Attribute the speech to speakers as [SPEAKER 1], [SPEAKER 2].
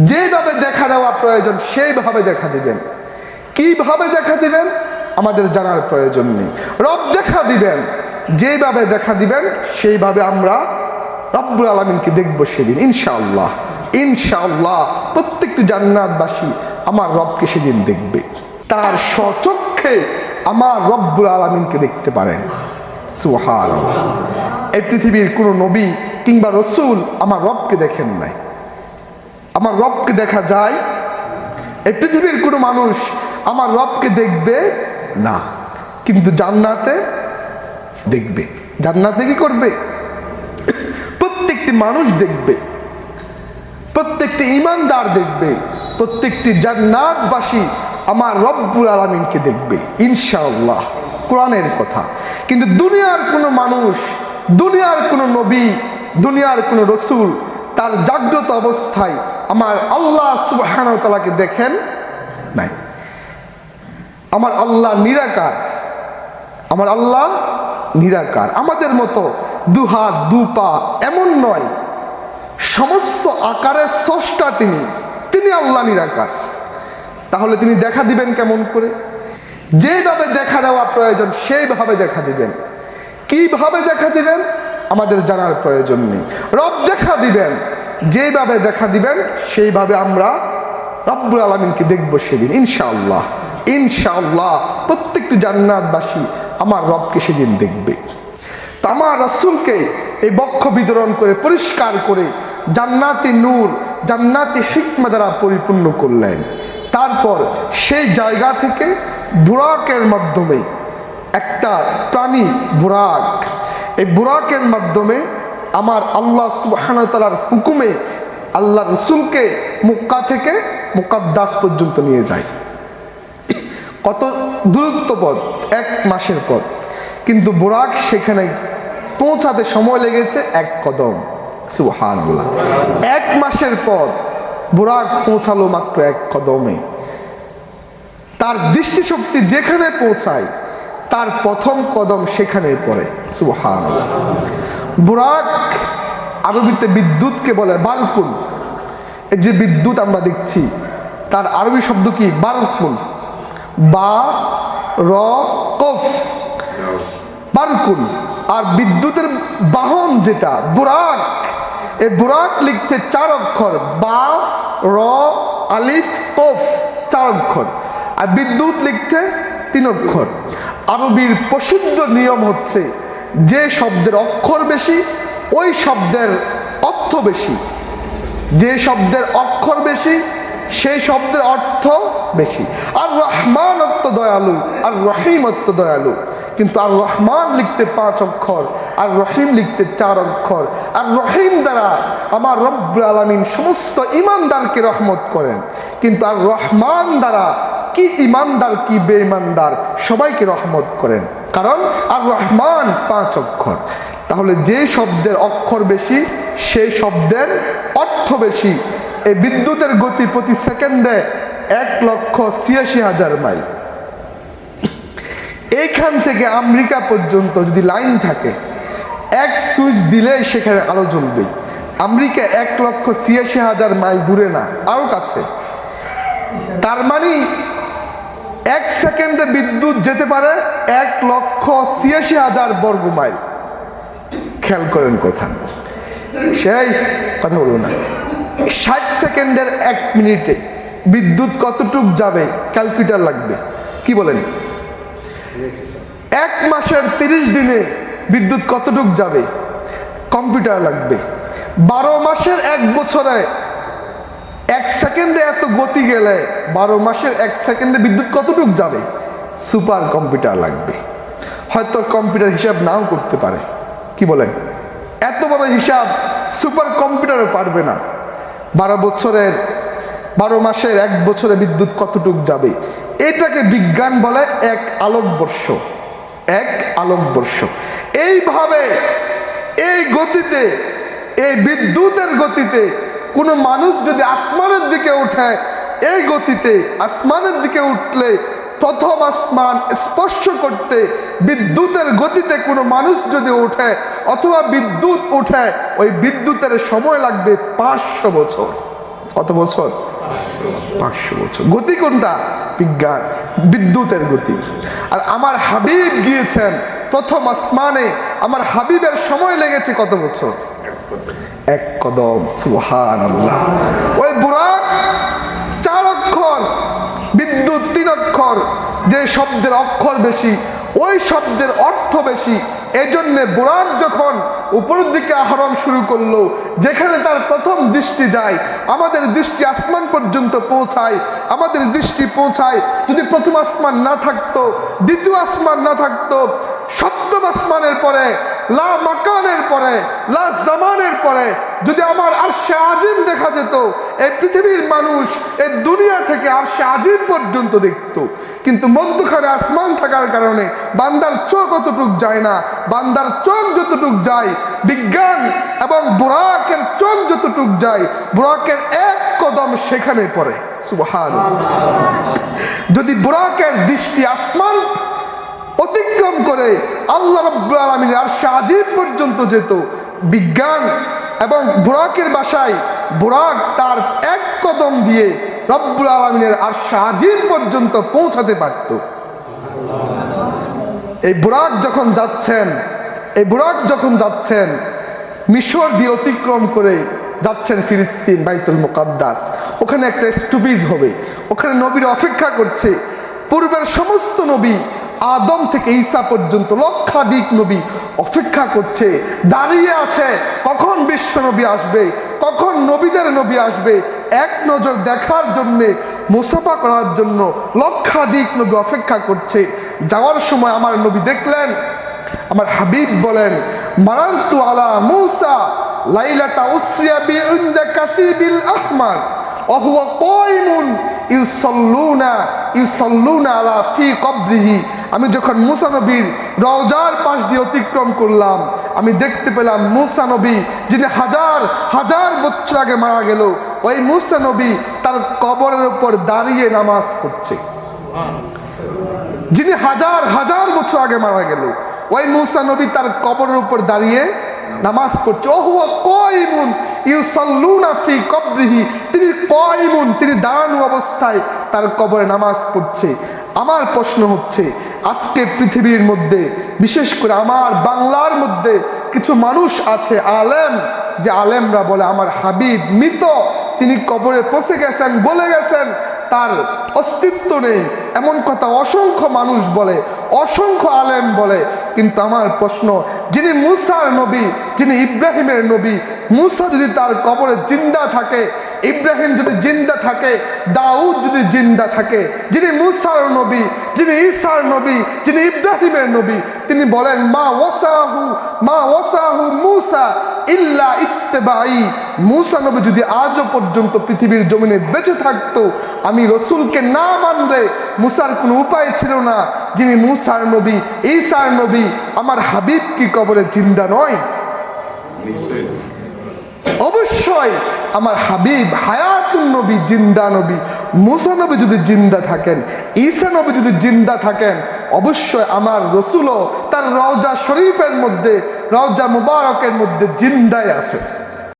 [SPEAKER 1] যেভাবে দেখা দেওয়া প্রয়োজন, সেইভাবে দেখা দিবেন। কীভাবে দেখা দিবেন? আমাদের জানার প্রয়োজন নেই। রব দেখা দিবেন, যেভাবে দেখা দিবেন, সেইভাবে আমরা রব্বুল আলমিনকে দেখব সেদিন, ইনশাআল্লাহ। ইনশাআল্লাহ, প্রত্যেকটি জান্নাতবাসী আমার রবকে সেদিন দেখবে। তার স্বচক্ষে আমার রব্বুল আলমিনকে দেখতে পারেন। সুহান এই পৃথিবীর কোনো নবী কিংবা রসুল আমার রবকে দেখেন নাই। আমার রবকে দেখা যায়, এই পৃথিবীর কোনো মানুষ আমার রবকে দেখবে না, কিন্তু জান্নাতে দেখবে। জান্নাতে কি করবে? প্রত্যেকটি মানুষ দেখবে, প্রত্যেকটি ইমানদার দেখবে, প্রত্যেকটি জান্নাতবাসী আমার রব্বুল আলমিনকে দেখবে, ইনশাআল্লাহ। কোরআনের কথা। কিন্তু দুনিয়ার কোনো মানুষ, দুনিয়ার কোনো নবী, দুনিয়ার কোনো রসুল তার জাগ্রত অবস্থায় আমার আল্লাহ সুবাহানতালাকে দেখেন নাই। আমার আল্লাহ নিরাকার। আমার আল্লাহ নিরাকার। আমাদের মতো দুহাত দু পা এমন নয়। সমস্ত আকারের স্রষ্টা তিনি। তিনি আল্লাহ নিরাকার। তাহলে তিনি দেখা দিবেন কেমন করে? যেভাবে দেখা দেওয়া প্রয়োজন, সেইভাবে দেখা দিবেন। কীভাবে দেখা দিবেন? আমাদের জানার প্রয়োজন নেই। রব দেখা দিবেন যেভাবে দেখা দিবেন, সেইভাবে আমরা রব্বুল আলমিনকে দেখব সেদিন, ইনশাআল্লাহ। ইনশাআল্লাহ, প্রত্যেকটি জান্নাতবাসী আমার রবকে সেদিন দেখবে। তো আমার রাসুলকে এই বক্ষ বিতরণ করে, পরিষ্কার করে জান্নাতি নূর, জান্নাতি হিকমা দ্বারা পরিপূর্ণ করলেন। তারপর সেই জায়গা থেকে বুরাকের মাধ্যমে একটা প্রাণী বুরাক এই বুরাকের মাধ্যমে আমার আল্লাহ সুবাহানতালার হুকুমে আল্লাহ রসুলকে মুক্কা থেকে মুকাদ্দাস পর্যন্ত নিয়ে যায়। কত দূরত্ব পথ, এক মাসের পথ। কিন্তু বুরাক সেখানে পৌঁছাতে সময় লেগেছে এক কদম। সুহান এক মাসের পথ বুরাক পৌঁছালো মাত্র এক কদমে। তার দৃষ্টিশক্তি যেখানে পৌঁছায় তার প্রথম কদম সেখানে পড়ে। সুহান বুরাক আরবিতে বিদ্যুৎকে বলে বারকুন। এই যে বিদ্যুৎ আমরা দেখছি, তার আরবি শব্দ কি? বারকুন। বা, র, কফ। বারকুন। আর বিদ্যুতের বাহন যেটা, বুরাক, এই বুরাক লিখতে চার অক্ষর। বা, র, আলিফ, কফ, চার অক্ষর। আর বিদ্যুৎ লিখতে তিন অক্ষর। আরবির প্রসিদ্ধ নিয়ম হচ্ছে, যে শব্দের অক্ষর বেশি, ওই শব্দের অর্থ বেশি। যে শব্দের অক্ষর বেশি, সেই শব্দের অর্থ বেশি। আর রহমান অত্য দয়ালু আর রহিম অত্য দয়ালু। কিন্তু আর রহমান লিখতে পাঁচ অক্ষর আর রহিম লিখতে চার অক্ষর। আর রহিম দ্বারা আমার রব্বুল আলমিন সমস্ত ইমানদারকে রহমত করেন। কিন্তু আর রহমান দ্বারা কি ইমানদার কি বেঈমানদার? সবাইকে রহমত করেন। কারণ আর রহমান পাঁচ অক্ষর। তাহলে যে শব্দের অক্ষর বেশি সেই শব্দের অর্থ বেশি। এই বিদ্যুতের গতি প্রতি সেকেন্ডে এক লক্ষ ছিয়াশি হাজার মাইল। এইখান থেকে আমেরিকা পর্যন্ত যদি লাইন থাকে, এক সুইচ দিলে সেখানে আলো জ্বলবে। আমেরিকা এক লক্ষ ছিয়াশি হাজার মাইল দূরে না, আরও কাছে। তার মানে এক সেকেন্ডে বিদ্যুৎ যেতে পারে এক লক্ষ ছিয়াশি হাজার বর্গ মাইল খেয়াল করেন কথা। সেই কথা বলব না। ষাট সেকেন্ডের এক মিনিটে বিদ্যুৎ কতটুক যাবে? ক্যালকুলেটার লাগবে। কি বলেন? এক মাসের তিরিশ দিনে বিদ্যুৎ কতটুক যাবে? কম্পিউটার লাগবে। বারো মাসের এক বছরে এক সেকেন্ডে এত গতি গেলে বারো মাসের এক সেকেন্ডে বিদ্যুৎ কতটুক যাবে? সুপার কম্পিউটার লাগবে। হয়তো কম্পিউটার হিসাব নাও করতে পারে। কি বলেন? এত বড় হিসাব সুপার কম্পিউটারে পারবে না। বারো বছরের, বারো মাসের এক বছরে বিদ্যুৎ কতটুক যাবে? এটাকে বিজ্ঞান বলে এক আলোকবর্ষ এক আলোকবর্ষ এইভাবে এই গতিতে, এই বিদ্যুতের গতিতে কোনো মানুষ যদি আসমানের দিকে ওঠে এই গতিতে আসমানের দিকে উঠলে প্রথম আসমান স্পর্শ করতে বিদ্যুতের গতিতে কোনো মানুষ যদি ওঠে অথবা বিদ্যুৎ ওঠে ওই বিদ্যুতের সময় লাগবে পাঁচশো বছর। কত বছর? পাঁচশো বছর। গতি কোনটা? বিজ্ঞান, বিদ্যুতের গতি। আর আমার হাবিব গিয়েছেন প্রথম আসমানে। আমার হাবিবের সময় লেগেছে কত বছর? এক কদম সুহান ওই বুড়াক চার অক্ষর, বিদ্যুৎ তিন অক্ষর, যে শব্দের অক্ষর বেশি, ওই শব্দের অর্থ বেশি। এজন্যে বুড়াক যখন উপরের দিকে আহরণ শুরু করল, যেখানে তার প্রথম দৃষ্টি যায়, আমাদের দৃষ্টি আসমান পর্যন্ত পৌঁছায়। আমাদের দৃষ্টি পৌঁছায়, যদি প্রথম আসমান না থাকতো, দ্বিতীয় আসমান না থাকতো, সপ্তম আসমানের পরে লা মাকানের পরে, লা জামানের পরে, যদি আমার আরশে আজিম দেখা যেত, এই পৃথিবীর মানুষ এই দুনিয়া থেকে আরশে আজিম পর্যন্ত দেখতো। কিন্তু মধ্যখানে আসমান থাকার কারণে বান্দার চোখ অতটুক যায় না, বান্দার চোখ যতটুক যায়, বিজ্ঞান এবং বুরাকের চোখ যতটুক যায়, বুরাকের এক কদম সেখানে পড়ে। সুবহান যদি বুরাকের দৃষ্টি আসমান অতিক্রম করে আল্লাহ রব্বুল আলমীর আর আজিব পর্যন্ত যেত। বিজ্ঞান এবং বোরাকের বাসায় বোরাক তার এক কদম দিয়ে রব্বুল আলমিনের আর আজিব পর্যন্ত পৌঁছাতে পারত। এই বোরাক যখন যাচ্ছেন, এই বোরাক যখন যাচ্ছেন, মিশর দিয়ে অতিক্রম করে যাচ্ছেন ফিলিস্তিন, বাইতুল মুকাদ্দাস। ওখানে একটা স্টুপিজ হবে। ওখানে নবীর অপেক্ষা করছে। পূর্বের সমস্ত নবী আদম থেকে ঈসা পর্যন্ত লক্ষাধিক নবী অপেক্ষা করছে দাঁড়িয়ে আছে কখন বিশ্ব নবী আসবে কখন নবীদের নবী আসবে এক নজর দেখার জন্যে মুসাফা করার জন্য লক্ষাধিক নবী অপেক্ষা করছে যাওয়ার সময় আমার নবী দেখলেন আমার হাবিব বলেন মারার তু আলা মুসা লাইলাতা উসরিয়া বি ইনদা কাতিবিল আহমার وهو قائم يصلون يصلون على في قبره আমি যখন মুসানবীর রওজার পাশ দিয়ে অতিক্রম করলাম, আমি দেখতে পেলাম মুসা নবী, যিনি হাজার হাজার বছর আগে মারা গেল, ওই মুসা নবী তার কবরের উপর দাঁড়িয়ে নামাজ পড়ছে। যিনি হাজার হাজার বছর আগে মারা গেল, ওই মুসানবী তার কবরের উপর দাঁড়িয়ে নামাজ পড়ছে। ও হুয়া কয়মুন ইউসাল্লুনা ফি কবরিহি, তিনি কয়মুন, তিনি দাঁড়ানো অবস্থায় তার কবরে নামাজ পড়ছে। আমার প্রশ্ন হচ্ছে, আজকে পৃথিবীর মধ্যে, বিশেষ করে আমার বাংলার মধ্যে কিছু মানুষ আছে, আলেম, যে আলেমরা বলে আমার হাবিব মৃত, তিনি কবরে পচে গেছেন গলে গেছেন, তার অস্তিত্ব নেই। এমন কথা অসংখ্য মানুষ বলে, অসংখ্য আলেম বলে, কিন্তু আমার প্রশ্ন, যিনি মুসার নবী, যিনি ইব্রাহিমের নবী, মুসা যদি তার কবরে জিন্দা থাকে ইব্রাহিম যদি জিন্দা থাকে, দাউদ যদি জিন্দা থাকে, যিনি মুসার নবী, যিনি ঈসার নবী, যিনি ইব্রাহিমের নবী, তিনি বলেন, মা ওয়াসাহু মা ওয়াসাহু মুসা ইল্লা ইত্তেবাই মুসা নবী যদি আজও পর্যন্ত পৃথিবীর জমিনে বেঁচে থাকতো, আমি রসুলকে না মানলে মুসার কোনো উপায় ছিল না। যিনি মুসার নবী, ঈসার নবী, আমার হাবিব কি কবরে জিন্দা নয়? অবশ্যই আমার হাবিব হায়াতুন নবী, জিন্দা নবী, মুসা নবী যদি জিন্দা থাকেন, ঈসা নবী যদি জিন্দা থাকেন, অবশ্যই আমার রসুলও তার রওজা শরীফের মধ্যে, রওজা মুবারকের মধ্যে জিন্দায় আছে।